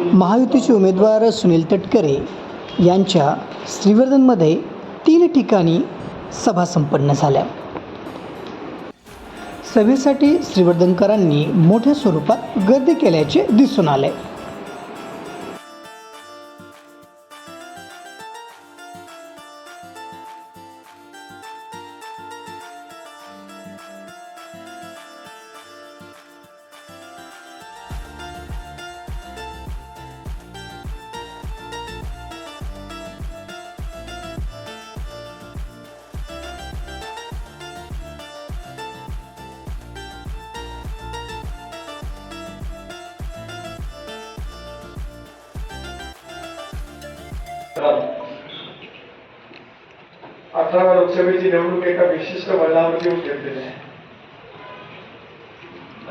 महायुतीचे उमेदवार सुनील तटकरे यांच्या श्रीवर्धनमध्ये तीन ठिकाणी सभा संपन्न झाल्या. सभेसाठी श्रीवर्धनकरांनी मोठ्या स्वरूपात गर्दी केल्याचे दिसून आले. अठराव्या लोकसभेची निवडणूक एका विशिष्ट वळणावर येऊन घेतलेली आहे.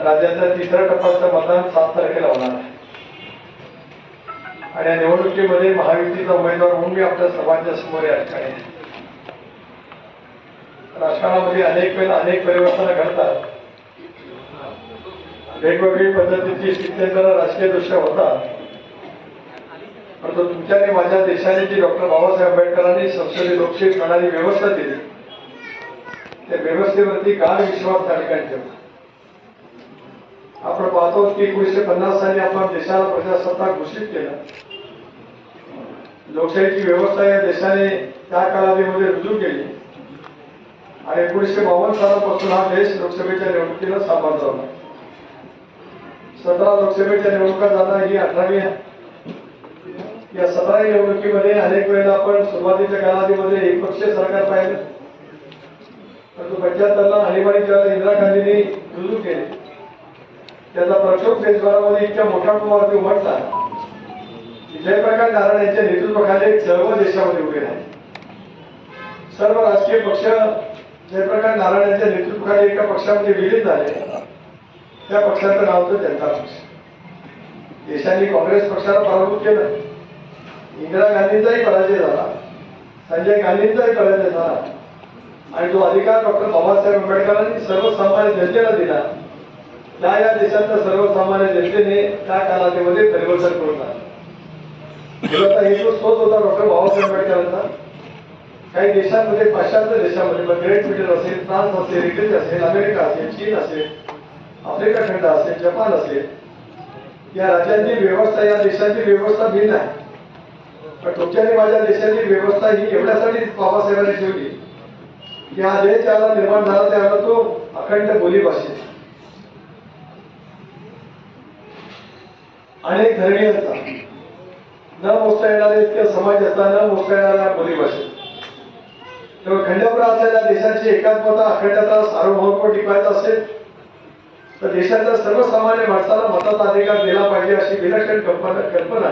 राज्याचा तिसऱ्या टप्प्याचं मतदान सात तारखेला होणार आहे. आणि या निवडणुकीमध्ये महायुतीचा उमेदवार म्हणून मी आपल्या सर्वांच्या समोर या ठिकाणी आहे. राजकारणामध्ये अनेक वेळेला अनेक परिवर्तन घडतात. वेगवेगळी पद्धतीची स्थित्यंतर राजकीय दृष्ट्या होतात. परंतु तुमच्या आणि माझ्या देशाने जी डॉक्टर बाबासाहेब आंबेडकरांनी संसदीय लोकशाही प्रणाली व्यवस्था दिली त्या व्यवस्थेवरती गाढ विश्वास त्या ठिकाणी ठेवला. आपण पाहतो की एकोणीसशे पन्नास साली आपण देशाला प्रजासत्ताक घोषित केला. लोकशाहीची व्यवस्था या देशाने त्या कालावधीमध्ये रुजू केली. आणि एकोणीसशे बावन्न सालापासून हा देश लोकसभेच्या निवडणुकीला सामोरं झाला सतरा लोकसभेच्या निवडणुका झाला ही अठरावी या सतरा निवडणुकीमध्ये अनेक वेळेला आपण सुरुवातीच्या कालावधीमध्ये एकपक्षीय सरकार पाहिलं. परंतु पंच्याहत्तरला आणीबाणी ज्यावेळेला इंदिरा गांधींनी रुजू केले. त्याचा प्रक्षोभ देशभरामध्ये इतक्या मोठ्या प्रमाणावरती उमटला. की जयप्रकाश नारायण यांच्या नेतृत्वाखाली एक चळवळ देशामध्ये उभे राहिले. सर्व राजकीय पक्ष जयप्रकाश नारायण यांच्या नेतृत्वाखाली एका पक्षामध्ये विलीन झाले. त्या पक्षाचं नाव होतं जनता पक्ष. देशाने काँग्रेस पक्षाला पराभूत केलं. इंदिरा गांधींचाही पराजय झाला. संजय गांधींचाही पराजय झाला. आणि जो अधिकार डॉक्टर बाबासाहेब आंबेडकरांनी सर्वसामान्य जनतेला दिला त्या या देशातल्या सर्वसामान्य जनतेने त्या कालावधीमध्ये परिवर्तन करून आणलं हेतू तोच होता डॉक्टर बाबासाहेब आंबेडकरांचा काही देशांमध्ये पाश्चात्य देशामध्ये मग ग्रेट ब्रिटन असेल फ्रान्स असेल इटली असेल अमेरिका असेल चीन असेल आफ्रिका खंड असेल जपान असेल या राज्यांची व्यवस्था या देशांची व्यवस्था भिन्न आहे. पण तुमच्या माझ्या देशाची व्यवस्था ही एवढ्यासाठी बाबासाहेबांनी ठेवली की हा देश ज्याला निर्माण झाला त्याला तो अखंड बोलीभाषेत अनेक धरणी असतात. न मोजता येणारा इतक्या समाजाचा न मोजता येणारा बोलीभाषेत तेव्हा खंडपुरा असलेल्या देशाची एकात्मता अखंडता सार्वभौमत्व टिकवायचं असेल तर देशाच्या सर्वसामान्य माणसाला मताचा अधिकार दिला पाहिजे अशी विलक्षण कल्पना कल्पना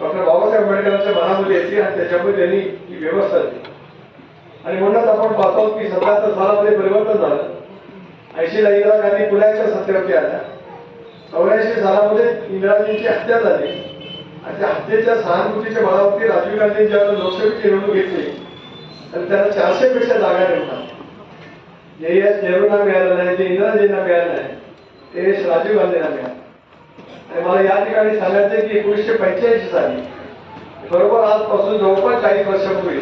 डॉक्टर बाबासाहेब आंबेडकरांच्या मनामध्ये येते आणि त्याच्यामुळे त्यांनी ही व्यवस्था दिली आणि म्हणूनच आपण पाहतो की सत्याहत्तर सालामध्ये परिवर्तन झालं. ऐंशीला इंदिरा गांधी पुण्याच्या सत्तेवरती आल्या. चौऱ्याऐंशी सालामध्ये इंदिराजींची हत्या झाली. आणि त्या हत्येच्या सहानुभूतीच्या बळावरती राजीव गांधी ज्यावेळेला लोकसभेची निवडणूक घेतली तर त्यांना चारशे पेक्षा जागा निवडणार जे एस नेहरूंना मिळालं नाही जे इंदिराजींना मिळालं नाही ते राजीव गांधींना मिळालं. आणि मला या ठिकाणी सांगायचं की एकोणीसशे पंच्याऐंशी साली बरोबर आजपासून जवळपास चाळीस वर्षापूर्वी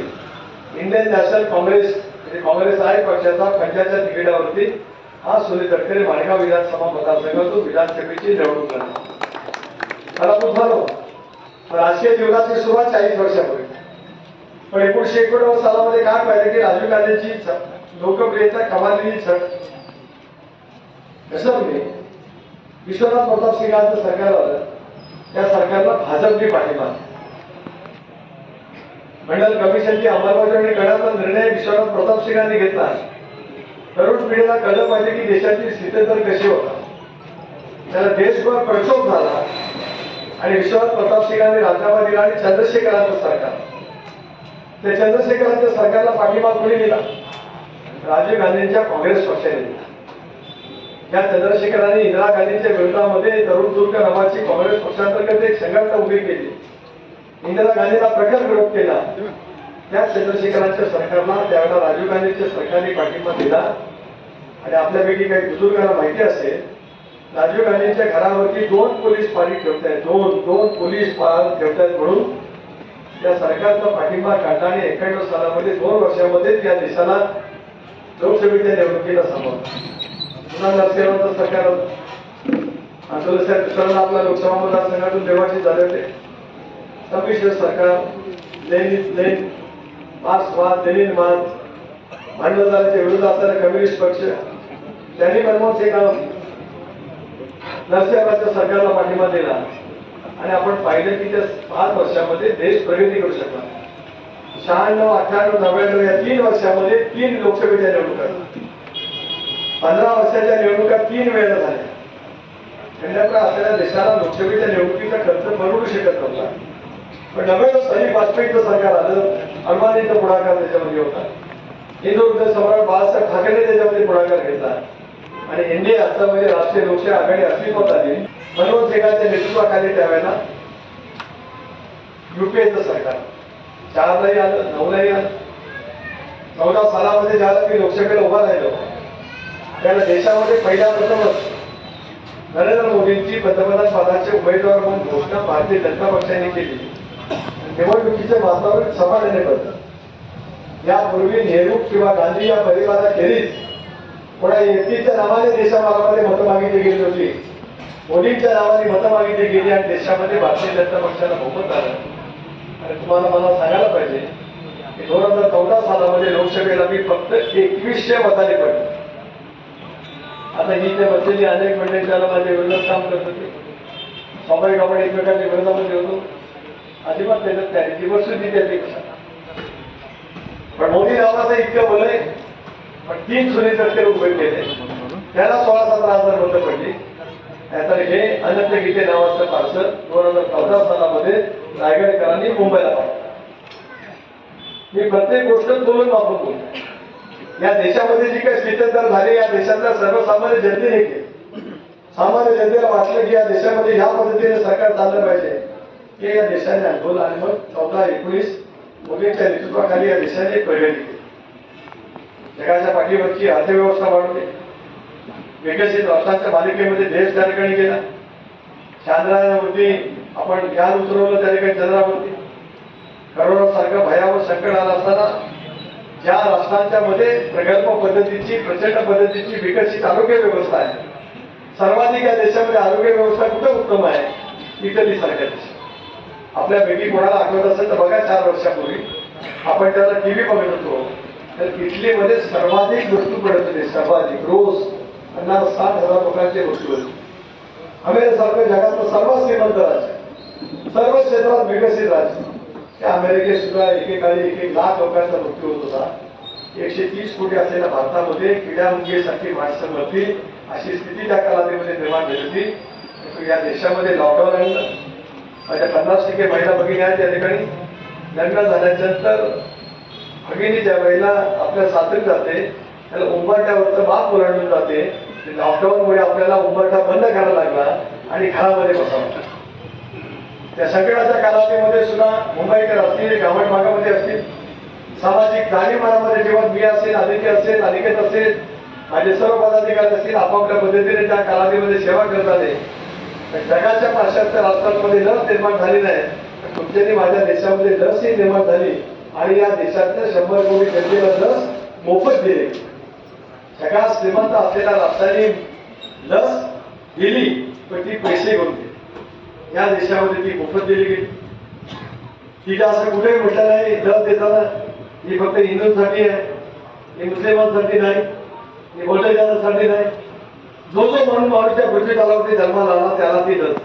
इंडियन नॅशनल काँग्रेस म्हणजे काँग्रेस आहे पक्षाचा पंचायतच्या तिकिटावरती हा सुनील तटकरे माणगाव विधानसभा मतदारसंघातून विधानसभेची निवडणूक करणार पराभूत झालो राजकीय जीवनाची सुरुवात चाळीस वर्षापूर्वी. पण एकोणीशे एकोणनव्वद सालामध्ये काय पाहिलं की राजीव गांधीची लोकप्रियता कमालेली छट कसं म्हणजे? विश्वनाथ प्रताप सिंगांचं सरकार आलं त्या सरकारला भाजपने पाठिंबा मंडल कमिशनची अंमलबजावणी करण्याचा निर्णय विश्वनाथ प्रताप सिंगांनी घेतला. तरुण पिढीला कळलं पाहिजे की देशाची स्थिती तर कशी होता त्याला देशभर प्रक्षोभ झाला आणि विश्वनाथ प्रताप सिंगांनी राजीनामा दिला आणि चंद्रशेखरांचं सरकार. त्या चंद्रशेखरांच्या सरकारला पाठिंबा कोणी दिला? राजीव गांधींच्या काँग्रेस पक्षाने दिला. या चंद्रशेखरांनी इंदिरा गांधींच्या विरोधामध्ये तरुण तुर्क नावाची काँग्रेस पक्षांतर्गत एक संघटना उभी केली. इंदिरा गांधींना प्रखर विरोध केला. त्या चंद्रशेखरांच्या सरकारला त्यावेळेला राजीव गांधींच्या सरकारने पाठिंबा दिला. आणि आपल्यापैकी काही बुजुर्गांना माहिती असेल राजीव गांधींच्या घरावरती दोन पोलीस पाणी ठेवतायत. दोन दोन पोलीस पाळत ठेवतायत म्हणून. त्या सरकारचा पाठिंबा काढला आणि एक्क्याण्णव सालामध्ये दोन वर्षामध्येच त्या देशाला लोकसभेच्या निवडणुकीला सामोरं पुन्हा सेवांचा सरकार आंदोलन साहेब दुसऱ्यांदा आपला लोकसभा मतदारसंघातून देवाचे झाले होते. संमिश्र सरकार लेनिन लेन मार्क्सवाद लेनिनवाद भांडवलदाराच्या विरुद्ध असणारे कम्युनिस्ट पक्ष त्यांनी मनमोहन सिंग नरसिंहरावच्या सरकारला पाठिंबा दिला. आणि आपण पाहिलं की त्या पाच वर्षामध्ये देश प्रगती करू शकला. शहाण्णव अठ्ठ्याण्णव नव्याण्णव या तीन वर्षामध्ये तीन लोकसभेच्या निवडणुका. पंधरा वर्षाच्या निवडणुका तीन वेळा झाल्या. खेड्याकडे असलेल्या देशाला लोकसभेच्या निवडणुकीचा खर्च परवडू शकत नव्हता. पण डबल सनी वाजपेयीचं सरकार आलं अडवाणीचा पुढाकार त्याच्यामध्ये होता. हिंदू हृदय सम्राट बाळासाहेब ठाकरे त्याच्यामध्ये पुढाकार घेतला. आणि एनडीए आतामध्ये राष्ट्रीय लोकशाही आघाडी अस्तित्वात आली. मनोज सिंगांच्या नेतृत्वाखाली त्यावेळेला युपीएचं सरकार. चारलाही आलं नऊलाही आलं. चौदा सालामध्ये ज्याला मी लोकसभेला उभा राहिलो त्याला देशामध्ये पहिल्या प्रथमच नरेंद्र मोदींची पंतप्रधान पदाचे उमेदवार म्हणून घोषणा भारतीय जनता पक्षाने केली. निवडणुकीचे वातावरण सपाटने बदल यापूर्वी नेहरू किंवा गांधी या परिवाराखेरीज कोणा व्यक्तीच्या नावाने देशाभारामध्ये मतं मागितली गेली होती. मोदींच्या नावाने मतं मागितली गेली आणि देशामध्ये भारतीय जनता पक्षाला बहुमत आलं आणि तुम्हाला मला सांगायला पाहिजे की दोन हजार चौदा सालामध्ये लोकसभेला मी फक्त एकवीसशे मताने पडले. आता ही ते बसलेली अनेक मंडळी त्याला माझ्या विरोधात काम करत होते. स्वाभाविक आपण एकमेकांच्या विरोधामध्ये होतो. अजिबात त्याच्यात तयारी ती वस्तुस्थिती त्यापेक्षा पण मोदी नावाचं इतकं बोलय पण तीन सुनील तटकरे उभे केले त्याला सोळा सतरा हजार बंद पडली. तर हे अनंत गीते नावाचं पार्सल दोन हजार चौदा सालामध्ये रायगडकरांनी मुंबईला पाठवलं. मी प्रत्येक गोष्ट बोलून वापरून बोलतो या देशामध्ये जी काही स्थितंतर झाली या देशातल्या सर्वसामान्य जनतेने सामान्य जनतेला वाटलं की या देशामध्ये ह्या पद्धतीने सरकार चाललं पाहिजे. हे या देशाने अनुभवलं आणि मग चौदा एकोणीस मोदींच्या नेतृत्वाखाली या देशाने प्रगती केली जगाच्या पाठीवरची अर्थव्यवस्था वाढवली विकसित राष्ट्रांच्या मालिकेमध्ये देश त्या ठिकाणी गेला. चांद्रावरती आपण ज्ञान उतरवलं त्या ठिकाणी चंद्रावरती. करोनासारखं भयावह संकट आलं असताना या राष्ट्रांच्या मध्ये प्रकल्प पद्धतीची प्रचंड पद्धतीची विकसित आरोग्य व्यवस्था आहे. सर्वाधिक या देशामध्ये आरोग्य व्यवस्था कुठं उत्तम आहे? इटली सारख्या देश आपल्यापैकी कोणाला आठवत असेल तर बघा चार वर्षापूर्वी. आपण त्याला टीव्ही बघत होतो. तर इटलीमध्ये सर्वाधिक मृत्यू पडत होते सर्वाधिक रोज पन्नास साठ हजार लोकांचे मृत्यू होते अमेरिकेसारखं जगातलं सर्वात श्रीमंत राज्य सर्व क्षेत्रात विकसित राज्य. त्या अमेरिकेत सुद्धा एकेकाळी एक एक लाख लोकांचा मृत्यू होत होता. एकशे तीस कोटी असलेल्या भारतामध्ये किड्यामुंगीसाठी माणसं मरतील अशी स्थिती त्या कालावधीमध्ये निर्माण झाली होती. या देशामध्ये लॉकडाऊन आणलं माझ्या पन्नास टक्के महिला भगिनी आहेत त्या ठिकाणी. लग्न झाल्यानंतर भगिनी ज्या वेळेला आपल्या सासरी जाते त्याला उंबरट्यावरचं बाप ओलांडून जाते. लॉकडाऊनमुळे आपल्याला उंबरटा बंद करायला लागला आणि घरामध्ये बसावं. लागला त्या संकटाच्या कालावधीमध्ये सुद्धा मुंबईकर असतील ग्रामीण भागामध्ये असतील सामाजिक जाणीवपणामध्ये जेव्हा मी असेल आदित्य असेल अनिकेत असेल माझे सर्व पदाधिकारी असतील आपापल्या पद्धतीने त्या कालावधीमध्ये सेवा करत आले जगाच्या पाश्चात्य राष्ट्रांमध्ये लस निर्माण झाली नाही. तर तुमच्यानी माझ्या देशामध्ये लस ही निर्माण झाली आणि या देशातल्या शंभर कोटी जनतेला लस मोफत दिली. जगात श्रीमंत असलेल्या राष्ट्राने लस दिली पण ती पैसे घेऊन दिली. या देशामध्ये ती मोफत दिली गेली. तिला असं कुठेही म्हटलं नाही लस देताना. ही फक्त हिंदूंसाठी आहे. ही मुस्लिमांसाठी नाही. ही बौद्धजनांसाठी नाही. जो जो म्हणून माणूसच्या पृथ्वी तलावरती जन्माला आला त्याला ती लस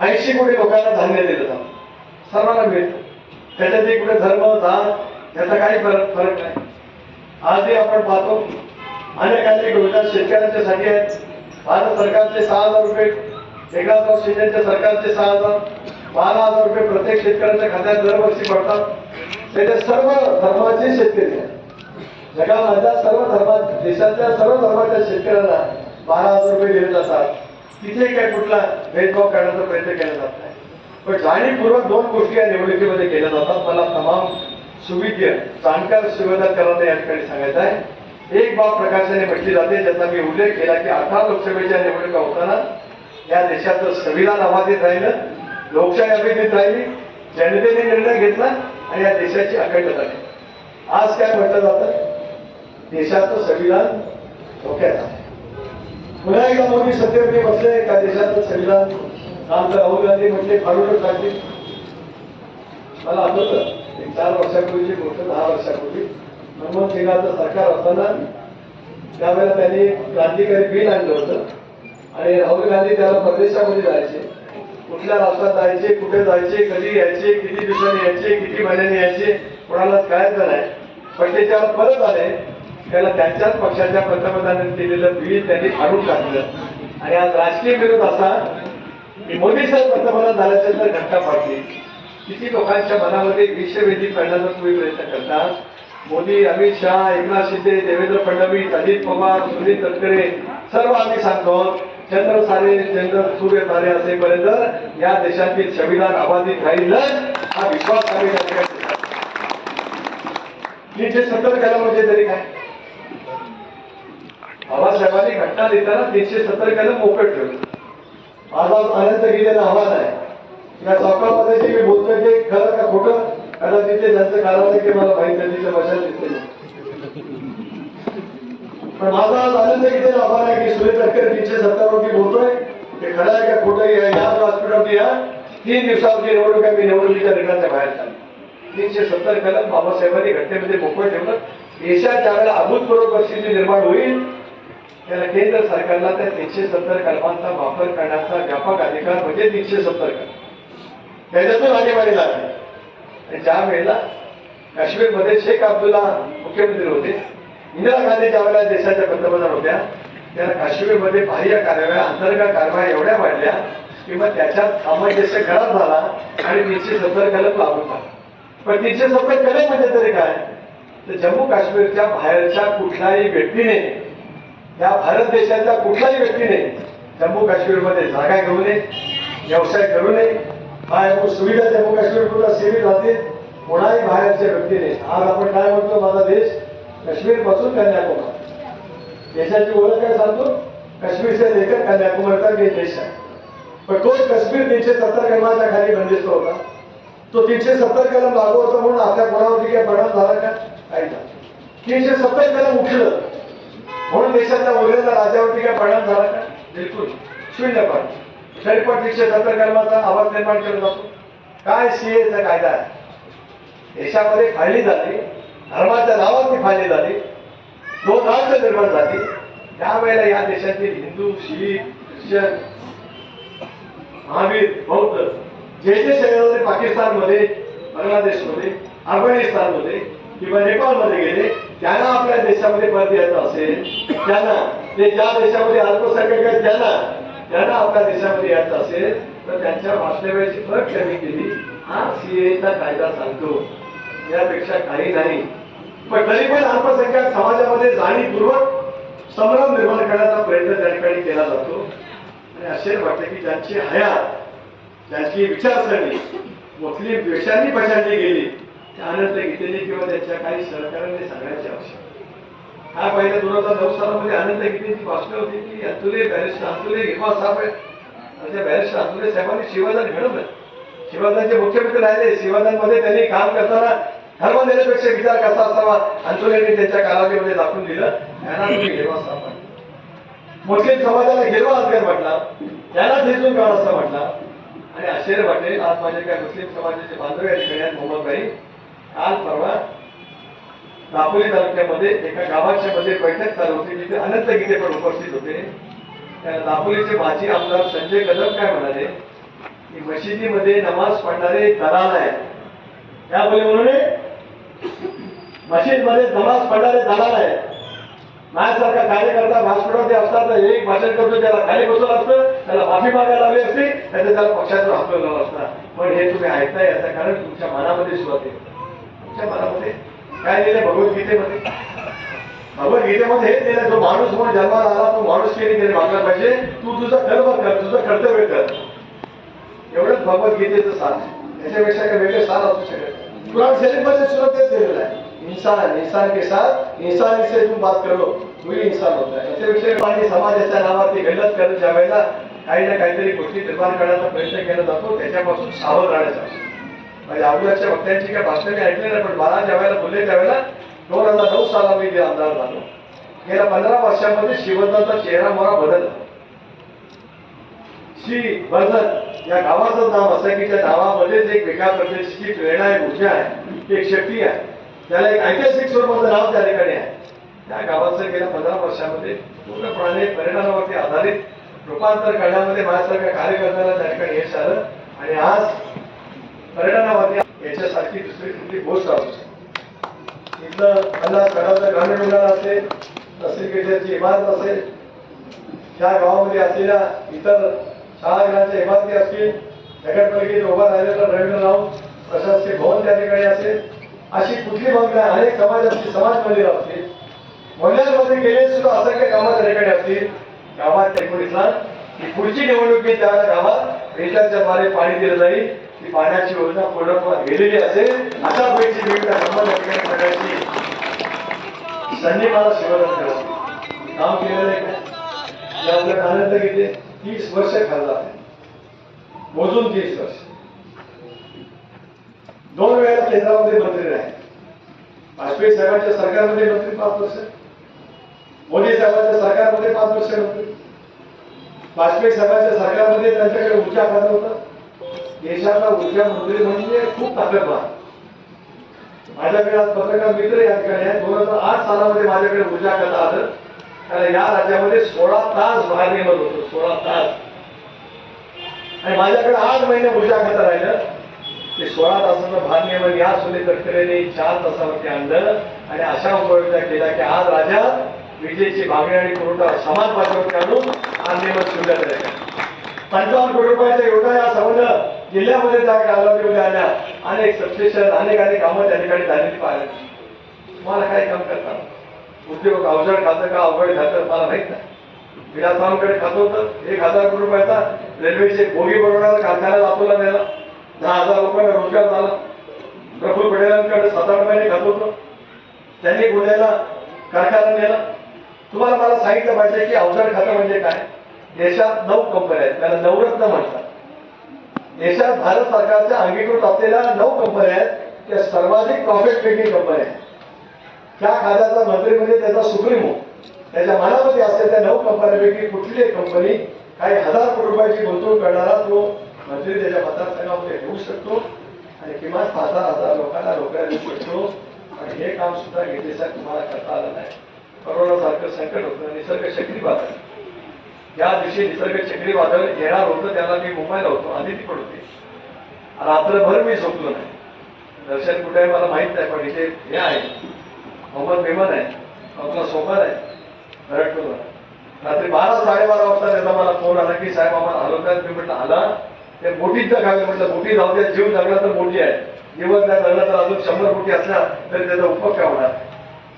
ऐंशी कोटी लोकांना धान्य दिलं जातं. सर्वांना मिळतं. त्याच्यातही कुठे धर्म जात याचा काही फरक फरक नाही. आजही आपण पाहतो अनेक अनेक योजना शेतकऱ्यांच्यासाठी आहेत. भारत सरकारचे सहा हजार रुपये एकनाथराव शिंदेच्या सरकारचे सहा हजार बारा हजार रुपये प्रत्येक शेतकऱ्यांच्या खात्यात दरवर्षी पडतात. त्याचे सर्व धर्माचे शेतकरी आहेत. जगामधल्या सर्व धर्मात देशातल्या सर्व धर्माच्या शेतकऱ्यांना बारा हजार रुपये दिले जातात. तिथे काय कुठला भेदभाव करण्याचा प्रयत्न केला जात नाही. पण जाणीवपूर्वक दोन गोष्टी या निवडणुकीमध्ये केल्या जातात. मला तमाम सुविद्य जाणकार सुविधाकरांना या ठिकाणी सांगायचं आहे. एक बाब प्रकाशाने म्हटली जाते ज्याचा मी उल्लेख केला की अठरा लोकसभेच्या निवडणुका होताना या देशाचं संविधान अबाधित राहिलं लोकशाही अबाधित राहिली जनतेने निर्णय घेतला आणि या देशाची अखंडता झाली. आज काय म्हटलं जातं देशाचं संविधान धोक्यात आहे. पुन्हा एकदा मोदी सत्तेवरती बसले का देशाचं संविधान आमचं राहुल गांधी म्हटले फाडूनच टाकले. मला आठवतं एक चार वर्षापूर्वीची गोष्ट दहा वर्षापूर्वी मनमोहन सिंगाचं सरकार असताना त्यावेळेला त्यांनी क्रांतिकारी बिल आणलं होतं. आणि राहुल गांधी त्याला परदेशामध्ये जायचे. कुठल्या राष्ट्रात जायचे कुठे जायचे कधी यायचे किती दिवसांनी यायचे किती महिन्यांनी यायचे कोणालाच कळायचं नाही. पण ते जेव्हा परत आले. त्याला त्यांच्याच पक्षाच्या पंतप्रधानांनी केलेलं बिल त्यांनी फाडून टाकलं. आणि आज राजकीय विरोध असा की मोदी साहेब पंतप्रधान झाल्याच्या तर घटना पाडली. किती लोकांच्या मनामध्ये विषवेधी करण्याचा तुम्ही प्रयत्न करता? मोदी अमित शहा एकनाथ शिंदे देवेंद्र फडणवीस अजित पवार सुनील तटकरे सर्व आम्ही सांगतो. चंद्र सारे चंद्र सूर्य तारे असेपर्यंत या देशातील संविधान अबाधित राहीलच हा विश्वास आम्ही त्या ठिकाणी सत्तर कलम म्हणजे तरी काय? बाबासाहेबांनी घटना देताना तीनशे सत्तर कलम मोकट ठेवलं. माझा आनंद गेलेला आव्हान आहे. या चौकामध्ये जे मी बोलतोय ते खरं का खोटं? कदाचित ते त्यांचं कारण आहे ते मला माहीत नाही तिथं मशाल दिसते पण माझा आनंद गेलेला आभार आहे की सुरेश तटकरे तीनशे सत्तरवरती बोलतोय. ते खरं आहे का खोटं आहे? या व्यासपीठावरती या तीन दिवसावरती निवडणूक आहे मी निवडणुकीच्या रिंगणाच्या बाहेर झाली तीनशे सत्तर कलम बाबासाहेबांनी घटनेमध्ये मोकळं ठेवलं. देशात ज्यावेळेला अभूतपूर्व परिस्थिती निर्माण होईल त्याला केंद्र सरकारला त्या तीनशे सत्तर कलमांचा वापर करण्याचा व्यापक अधिकार म्हणजे तीनशे सत्तर कलम. त्याच्यातून आणेवारी लागली. आणि ज्या वेळेला काश्मीरमध्ये शेख अब्दुल्ला मुख्यमंत्री होते इंदिरा गांधी ज्यावेळेला देशाच्या पंतप्रधान होत्या त्या काश्मीरमध्ये बाह्य कारवाया अंतर्गत कारवाया एवढ्या वाढल्या की मग त्याच्यात सामंजस्य खराब झाला आणि तीनशे सत्तर कलम लागू झाला. पण तीनशे सत्तर कलम म्हणजे तरी काय? तर जम्मू काश्मीरच्या बाहेरच्या कुठल्याही व्यक्तीने या भारत देशाच्या कुठल्याही व्यक्तीने जम्मू काश्मीरमध्ये जागा घेऊ नये व्यवसाय करू नये. बाहेर सुविधा जम्मू काश्मीर पुन्हा सेवी राहतील कोणाही बाहेरच्या व्यक्तीने. आज आपण काय म्हणतो माझा देश काश्मीरपासून कन्याकुमारी. देशाची ओळख काय सांगतो काश्मीरचे लेखक कन्याकुमारीचा हे देश आहे पण तोच काश्मीर तीनशे सत्तर कलमाच्या खाली बंदिस्त होता. तो तीनशे सत्तर कलम लागू होता म्हणून आपल्या कोणावरती काही परिणाम झाला का? काही तीनशे सत्तर कलम उठलं म्हणून देशातल्या उरलेल्या राज्यावरती काय परिणाम झाला का? बिलकुल. शून्य पण तरी पण तीनशे सत्तर कलमाचा आवाज निर्माण केला जातो. काय सीएचा कायदा आहे? देशामध्ये फायली झाली. धर्माच्या नावाची फायदे झाली. दोन राज्य निर्माण झाली. त्यावेळेला या देशातील हिंदू शीख ख्रिश्चन महावीर बौद्ध जे जे शहरामध्ये पाकिस्तानमध्ये बांगलादेशमध्ये अफगाणिस्तानमध्ये किंवा नेपाळमध्ये गेले त्यांना आपल्या देशामध्ये परत यायचं असेल त्यांना ते ज्या देशामध्ये अल्पसंख्याक आहेत त्यांना त्यांना आपल्या देशामध्ये यायचं असेल तर त्यांच्या वास्तव्याची फरक कमी केली. हा सीएचा कायदा सांगतो. यापेक्षा काही नाही. पण तरी पण अल्पसंख्याक समाजामध्ये जाणीवपूर्वक संभ्रम निर्माण करण्याचा प्रयत्न त्या ठिकाणी केला जातो. आणि असे वाटते की ज्यांची हयात ज्यांची विचारसरणी मुस्लिम द्वेषांनी पछाडली गेली त्या अनंत गीतेने किंवा त्यांच्या काही सहकार्याने सांगण्याची आवश्यकता हा पहिल्या दोन हजार नऊ सालामध्ये आनंद गीतेची भाषण होती की अतुले बॅरिस्टर अतुले हिमा साहेब आहेत. त्या बॅरिस्टर अतुले साहेबांनी शिवादान घडवलं. शिवाजांचे मुख्यमंत्री राहिले. शिवाजांमध्ये त्यांनी काम करताना धर्मनिरपेक्ष विचार कसा असावा अंतुलेंनी त्यांच्या कालावधीमध्ये दाखवून दिलं. त्यांना तुम्ही हिरवा साहेब मुस्लिम समाजाला हिरवा असगर म्हटला. त्याला झेजून काढ असं म्हटला. आणि आश्चर्य वाटेल आज माझे काय मुस्लिम समाजाचे बांधव या ठिकाणी आहेत मोहम्मदभाई काल परवा दापोली तालुक्यामध्ये एका गावाच्या मध्ये बैठक चालू होती तिथे अनंत गीते पण उपस्थित होते. त्या दापोलीचे माजी आमदार संजय कदम काय म्हणाले? की मशिदीमध्ये नमाज पडणारे दलाल आहेत. त्यामुळे म्हणून मशीदमध्ये नमाज पडणारे दलाल आहे. माझ्यासारखा कार्यकर्ता व्यासपीठावरती असतात तर एक भाषण करतो त्याला खाली बसवलं असतं त्याला माफी मागायला लावली असते त्याच्या त्याला पक्षाचं हकवलं असता. पण हे तुम्ही ऐकताय याचं कारण तुमच्या मनामध्ये सुरुवात आहे. तुमच्या मनामध्ये? काय लिहिलंय भगवद्गीतेमध्ये? भगवद्गीतेमध्ये हे लिहिलं जो माणूस म्हणून जन्माला आला तो माणूस केली त्याने वागला पाहिजे. तू तुझं कर्म कर तुझं कर्तव्य कर. एवढंच भगवद्गीतेचं सार त्याच्यापेक्षा काही वेगळं सार असू शकत नाही. कुराण शरीफमध्ये सुद्धा तेच दिलेलं आहे इंसान इंसान के साथ इंसानी से तुम बात करो तोही इंसान होता है याच्यापेक्षा आणि समाजाच्या नावावरती गल्लत करत ज्या वेळेला काही ना काहीतरी गोष्टी निर्माण करण्याचा प्रयत्न केला जातो त्याच्यापासून सावध राहण्याचा म्हणजे अगोदरच्या वक्त्यांची काय भाषण मी ऐकले नाही पण मला ज्या वेळेला बोलले त्यावेळेला दोन हजार नऊ साला मी जे आमदार झालो. गेल्या पंधरा वर्षामध्ये शिवंताचा चेहरा मोरा बदलला. श्री वर्धन या गावाचं नाव असं की त्या गावामध्येच एक वेगळ्या प्रकारची प्रेरणा आहे ऊर्जा आहे एक शक्ती आहे. त्याला एक ऐतिहासिक स्वरूपाचं नाव त्या ठिकाणी आहे. त्या गावाचं गेल्या पंधरा वर्षामध्ये पूर्णपणे परिणामावरती आधारित रूपांतर करण्यामध्ये माझ्यासारख्या कार्यकर्त्याला त्या ठिकाणी यश आलं आणि आज पर्यटनावरती याच्यासारखी दुसरी कुठली गोष्ट असू शकते. इथलं पन्नास घराचं ग्रामीण रुग्णालय असेल तहसील केंद्राची इमारत असेल त्या गावामध्ये असलेल्या इतर शाळागृहांच्या इमारती असतील नगरपालिकेत उभा राहिलेला रवींद्र राऊत प्रशासकीय भवन त्या ठिकाणी असेल अशी कुठली बंगला अनेक समाज असतील समाज मंदिर असतील. महिलांमध्ये गेले सुद्धा असंख्य कामं त्या ठिकाणी असतील. गावात एकोणीसला की पुढची निवडणुकीत त्या गावात रेषाच्या द्वारे पाणी दिलं जाईल. ती पाण्याची योजना पूर्णपणे गेलेली असेल. अशा पैकी मी त्या गावात ठिकाणी सगळ्यांची. संधी मला शिवराज करायची काम केलेलं आहे का? आपल्या आनंद घेते. तीस वर्ष खाल्ला मोजून तीस वर्ष. दोन वेळेला केंद्रामध्ये मंत्री राहिले. वाजपेयी साहेबांच्या सरकारमध्ये मंत्री पाच वर्ष. मोदी साहेबांच्या सरकारमध्ये पाच वर्ष मंत्री. वाजपेयी साहेबांच्या सरकारमध्ये त्यांच्याकडे ऊर्जा खातं होतं. देशातला ऊर्जा मंत्री म्हणजे खूप ताकदवान माझ्याकडे आज पत्रकार मित्र या ठिकाणी आहे दोन हजार आठ सालामध्ये माझ्याकडे ऊर्जा खातं आलं. कारण या राज्यामध्ये सोळा तास बाहेर होतो सोळा तास. आणि माझ्याकडे आठ महिने ऊर्जा खातं राहिलं. ते सोळा तासाचं भार नियमन या सुनील तटकरेने चार तासावरती आणलं आणि अशा उपयोजना केल्या की आज राजा विजेची मागणी आणि पुरवठा समान पातळीवरती आणून हा नियमन शून्य पंचावन्न कोटी रुपयाच्या योजना या संबंध जिल्ह्यामध्ये त्या कालावधीमध्ये आल्या. अनेक सबस्टेशन अनेक अनेक कामं त्या ठिकाणी झालेली पाहिजे तुम्हाला काय काम करतात उद्योग औषध खातं का अवघड खातं मला माहीत नाही. मी आसामकडे खातो होतं एक हजार कोटी रुपयाचा रेल्वेचे बोगी बनवण्याचा कारखाना लातूरला नेला दहा हजार लोकांना रोजगार झाला. प्रफुल पटेलांकडे सात आठ महिने खात होतो. त्यांनी गुन्ह्याला कारखाना नेला. तुम्हाला मला सांगितलं पाहिजे की अवजड खातं म्हणजे काय? देशात नऊ कंपन्या आहेत. त्याला नवरत्न म्हणतात. देशात भारत सरकारच्या अंगीकृत असलेल्या नऊ कंपन्या आहेत. त्या सर्वाधिक प्रॉफिट मेकिंग कंपन्या आहेत. त्या खात्याचा मंत्री म्हणजे त्याचा सुप्रीमो. त्याच्या मनामध्ये असलेल्या नऊ कंपन्यांपैकी कुठली एक कंपनी काही हजार कोटी रुपयाची गुंतवणूक करणारा तो मंत्री त्याच्या मतदारसंघामध्ये घेऊ शकतो आणि किमान पाच हजार लोकांना रोजगार देऊ शकतो. आणि हे काम सुद्धा घेतल्यासाठी तुम्हाला करता आलं नाही. करोनासारखं संकट होतं निसर्ग चक्रीवादळ. ज्या दिवशी निसर्ग चक्रीवादळ येणार होतं त्याला मी मुंबईला होतो आधी तिकड होते. रात्रभर मी झोपलो नाही. दर्शन कुठे मला माहीत नाही पण इथे हे आहे. मोहम्मद मेमन आहे. आपला सोमर आहे. रडतो रात्री बारा साडेबारा वाजता त्याचा मला फोन आला की साहेब आम्हाला हलवतात मी म्हटलं आला ते मोठीच जगावे म्हटलं मोठी जाऊ द्या जीव जगला तर मोठी आहे. जीवन त्या जगला तर अजून शंभर कोटी असल्या तरी त्याचा उपयोग काय होणार?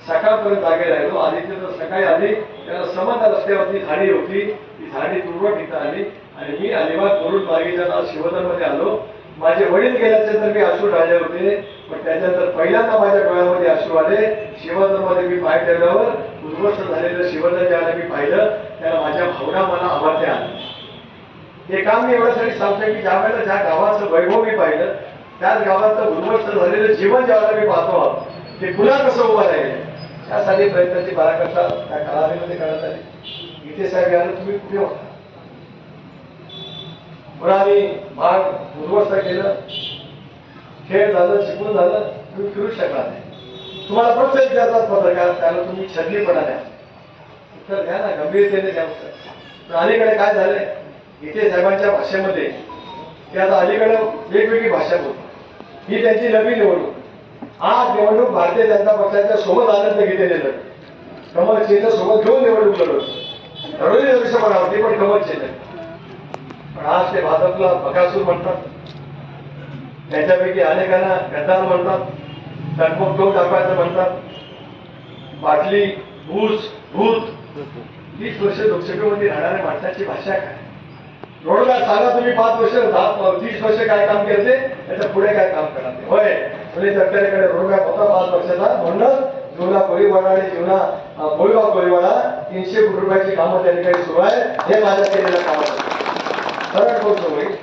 सकाळपर्यंत जागे राहिलो. आदित्य तर सकाळी आली. त्याला समजा रस्त्यावरती झाडी होती. ती झाडी तुरवट इथं आली. आणि मी अलिबाग करून बागेच्या नाव शिवधनमध्ये आलो. माझे वडील गेल्याचे तर मी अश्रू राहिले होते पण त्याच्यानंतर पहिल्यांदा माझ्या डोळ्यामध्ये अश्रू आले. शिवधनमध्ये मी पाय ठेवल्यावर उद्ध्वस्त झालेलं शिवधन ज्याला मी पाहिलं त्याला माझ्या भावना मला आवडल्या. हे काम मी एवढ्यासाठी सांगतोय की ज्या वेळेला ज्या गावाचं वैभव मी पाहिलं त्याच गावाचं उद्ध्वस्त झालेलं जीवन ज्यावेळेला मी पाहतो ते पुन्हा कसं उभं राहील? त्यासाठी प्रयत्नाची बाराकथा त्या कालावधीमध्ये करण्यात आली इथे साहेब यानं तुम्ही कुठे होता? मुलांनी भाग उद्ध्वस्त केलं. खेळ झालं शिकून झालं तुम्ही फिरू शकला नाही. तुम्हाला प्रत्येक विचारतात पत्रकार त्याला तुम्ही छडलीपणा द्या उत्तर द्या ना गंभीरतेने द्या उत्तर तर अलीकडे काय झालंय? इथे साहेबांच्या भाषेमध्ये ते आता अलीकडे वेगवेगळी भाषा बोलतात. ही त्यांची नवी निवडणूक. आज निवडणूक भारतीय जनता पक्षाच्या सोबत आनंद घेतलेले लढत कमल चिन्ह सोबत घेऊन निवडणूक लढवत लढवली दृश्य होती पण कमल चिन्ह पण आज ते भाजपला बकासूर म्हणतात. त्याच्यापैकी अनेकांना गद्दार म्हणतात. तणपूक ठेवून टाकायचं म्हणतात. बाटली भूस भूत तीस वर्ष लोकसभेमध्ये राहणाऱ्या माणसाची भाषा काय? रोडला सांगा तुम्ही पाच वर्ष दहा तीस वर्ष काय काम करते त्याच्या पुढे काय काम करा होय फुले तटकरेकडे रोडगा होता पाच वर्षाचा. म्हणून जुना कोळीवाडा आणि जुना अं, कोळीवाडा तीनशे कोटी रुपयाची कामं त्या ठिकाणी सुरू आहे हे माझ्या केलेल्या कामाचं रोडचं होईल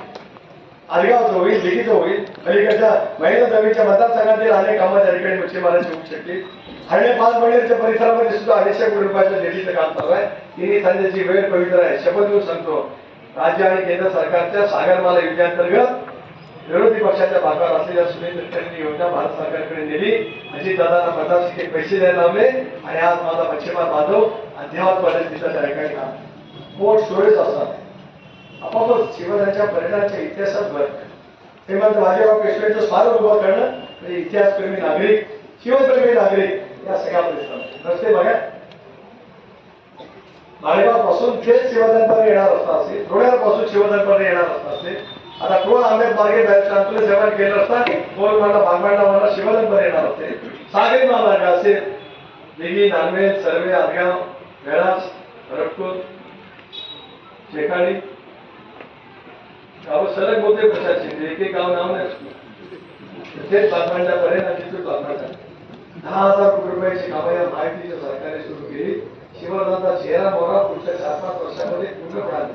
आलगावचं होईल दिघीचं होईल अलीकडच्या महिला जमीनच्या मतदारसंघातील अनेक कामं त्या ठिकाणी मच्छीमारांची होऊ शकतील आणि पाच महिन्याच्या परिसरामध्ये सुद्धा अडीचशे कोटी रुपयाचं निधीचं काम चालू आहे. तिने संध्याची वेळ पवित्र आहे. शपथ घेऊन सांगतो राज्य आणि केंद्र सरकारच्या सागरमाला योजनेअंतर्गत विरोधी पक्षाच्या भागावर असलेल्या सुनील तटकरेंनी योजना भारत सरकारकडे नेली. अशी दादांना पन्नास पैसे द्यायला लावले. आणि आज माझा मच्छीमार बांधव अद्यावत परिस्थितीचा त्या ठिकाणी काम. मोठ स्टोरेज असतात. आपापच जीवनाच्या पर्यटनाच्या इतिहासात भर श्रीमंत बाजीराव पेशव्यांचं स्मारक उभं करणं म्हणजे इतिहासप्रेमी नागरिक शिवप्रेमी नागरिक या सगळ्या परिसरात रस्ते बघा माळेगावपासून थेट शिवधनपर्यंत येणार रस्ता असेल. धुळ्यापासून शिवधनपर्यंत येणार रस्ता असेल. आता टोळ आंबेड मार्गे शांतुले सेवन केलं असता टोल मांडा बागमांडा मला शिवधनपर्यंत येणार असेल सागरी महामार्ग असेल. दिघी नांदवेल सर्वे आदगाव वेळास रटकूर शेकाळी अहो सरळ बोलते प्रशासन शिंदे एक एक गाव नाव नाही. तेच बातम्यांच्यापर्यंत आणि तिथून बातम्यांच्या दहा हजार कोटी रुपयाची कामं या माहितीच्या सरकारने सुरू केली. शिवराजांचा चेहरा मोहरा पुढच्या चार पाच वर्षामध्ये पूर्ण पडाला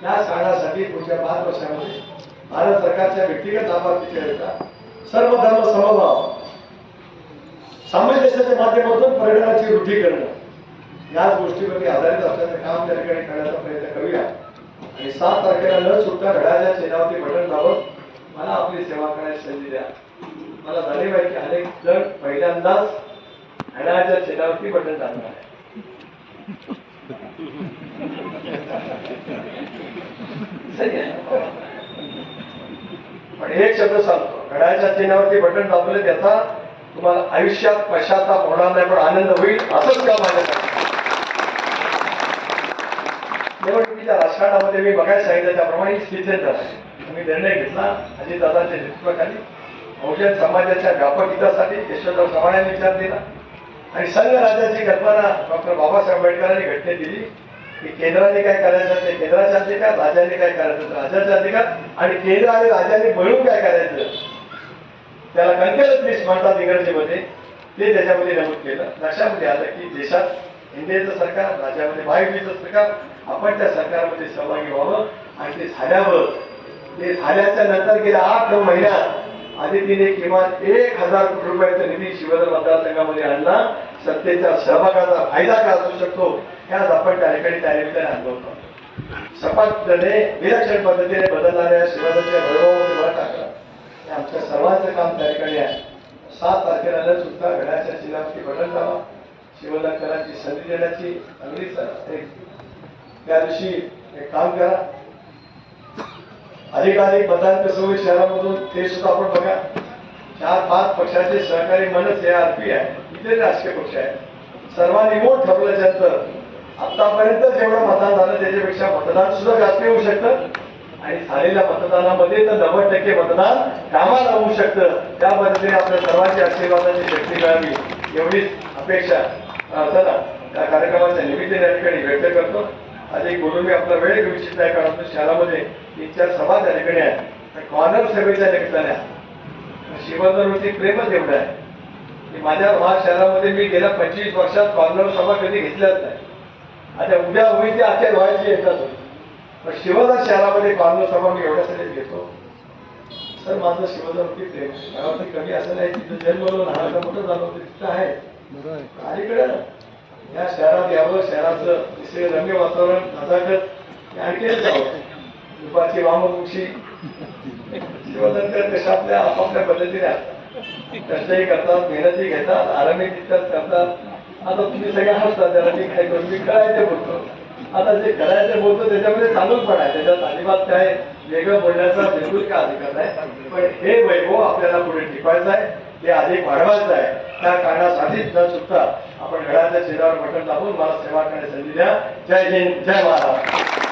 त्याच कारणासाठी पुढच्या पाच वर्षामध्ये भारत सरकारच्या व्यक्तिगत लाभार्थीच्या सर्व धर्म समभाव सामंजस्याच्या माध्यमातून पर्यटनाची वृद्धी करणं. याच गोष्टीवरती आधारित असल्याचं काम त्या ठिकाणी करण्याचा प्रयत्न करूया. आणि सात तारखेला न चुकता घड्याच्या चिन्हावरती बटन दाबत मला आपली सेवा करण्याची संधी द्या. मला झाले पाहिजे अनेक जण पहिल्यांदाच घड्याच्या चिन्हावरती बटन दाबणार आहे. पण एक शब्द सांगतो घड्याच्या चिन्हावरती बटन दाबले त्याचा तुम्हाला आयुष्यात पश्चाताप होणार नाही पण आनंद होईल असंच का माझ्याकडे निवडणुकीच्या राजकारणामध्ये मी बघायला सांगितलं त्याप्रमाणे स्थितीत मी निर्णय घेतला. अजितदादांच्या नेतृत्वाखाली बहुजन समाजाच्या व्यापक हितासाठी यशवंतराव चव्हाणांनी विचार दिला आणि संघ राज्याची कल्पना डॉक्टर बाबासाहेब आंबेडकरांनी घटने दिली की केंद्राने काय करायचं ते केंद्राच्या अधिकार राज्याने काय करायचं ते अधिकार आणि केंद्र आणि राज्याने मिळून काय करायचं त्याला कंकेलच लिस्ट म्हणतात इंग्रजीमध्ये ते त्याच्यामध्ये नमूद केलं. लक्षामध्ये आलं की देशात इंडियाचं सरकार राज्यामध्ये महायुतीचं सरकार आपण त्या सरकारमध्ये सहभागी व्हावं आणि ते झाल्यावर ते झाल्याच्यानंतर गेल्या आठ नऊ महिन्यात आदितीने किमान एक हजार कोटी रुपयाचा निधी शिवधर मतदारसंघामध्ये आणला. सत्तेच्या सहभागाचा फायदा काय असू शकतो ह्याच आपण त्या ठिकाणी त्या निमित्ताने अनुभवतो सपाटने विलक्षण पद्धतीने बदलणाऱ्या शिवधरच्या वैभवामध्ये भर टाकला. हे आमच्या सर्वांचं काम त्या ठिकाणी आहे. सात तारखेला सुद्धा चुकता घड्याच्या चिन्हावरती बटन दाबा. शिवलंकरांची संधी देण्याची चांगली एक त्या दिवशी एक काम करा. अधिकाधिक मतदान कसं होईल शहरामधून ते सुद्धा आपण बघा. चार पाच पक्षाचे सहकारी मनच हे आरपी आहे इथे राजकीय पक्ष आहे सर्वांनी मोठ ठरवल्याच्यानंतर आतापर्यंत जेवढं मतदान झालं त्याच्यापेक्षा मतदान सुद्धा जास्त होऊ शकतं. आणि झालेल्या मतदानामध्ये तर नव्वद टक्के मतदान कामाला होऊ शकतं. त्या पद्धतीने आपल्या सर्वांची आशीर्वादाची शक्ती मिळावी एवढीच अपेक्षा. चला त्या कार्यक्रमाच्या निमित्ताने या ठिकाणी व्यक्त करतो. आज एक बोलून मी आपला वेळ घेऊ इच्छित आहे कारण आपल्या शहरामध्ये तीन चार सभा त्या ठिकाणी आहे कॉर्नर सभेच्या निमित्ताने. शिवबंधनवरती प्रेमच एवढं आहे. की माझ्या महाग शहरामध्ये मी गेल्या पंचवीस वर्षात कॉर्नर सभा कधी घेतल्याच नाही. आता उद्या होईल ते आजच्या व्हायची येतात पण शिवदास शहरामध्ये कॉर्नर सभा मी एवढ्यासाठीच घेतो. सर माझं शिवदावरती प्रेम. गावावरती कमी असं नाही तिथं जन्मलो लहानचं मोठं झालं होतं तिथं आहे. अलीकडे या शहरात यावं. शहराचं निसर्ग रम्य वातावरण नजाकत हे आणखीनच जावं. दुपारची कशा आपल्या आपापल्या पद्धतीने असतात. कष्टही करतात मेहनतही घेतात आरामी तितकंच करतात. आता तुम्ही सगळे हसतात त्याला मी काय करून मी करायचं बोलतो. आता जे करायचं बोलतो त्याच्यामध्ये चालूच पण आहे. त्याच्यात अजिबात काय वेगळं बोलण्याचा बिलकुल काय अधिकार नाही. पण हे वैभव आपल्याला पुढे टिकवायचं आहे. ते अधिक वाढवायचं आहे. त्या कारणासाठीच न चुकता आपण घराच्या चेहऱ्यावर बटन दाबून मला सेवा करण्याची संधी द्या. जय हिंद जय महाराज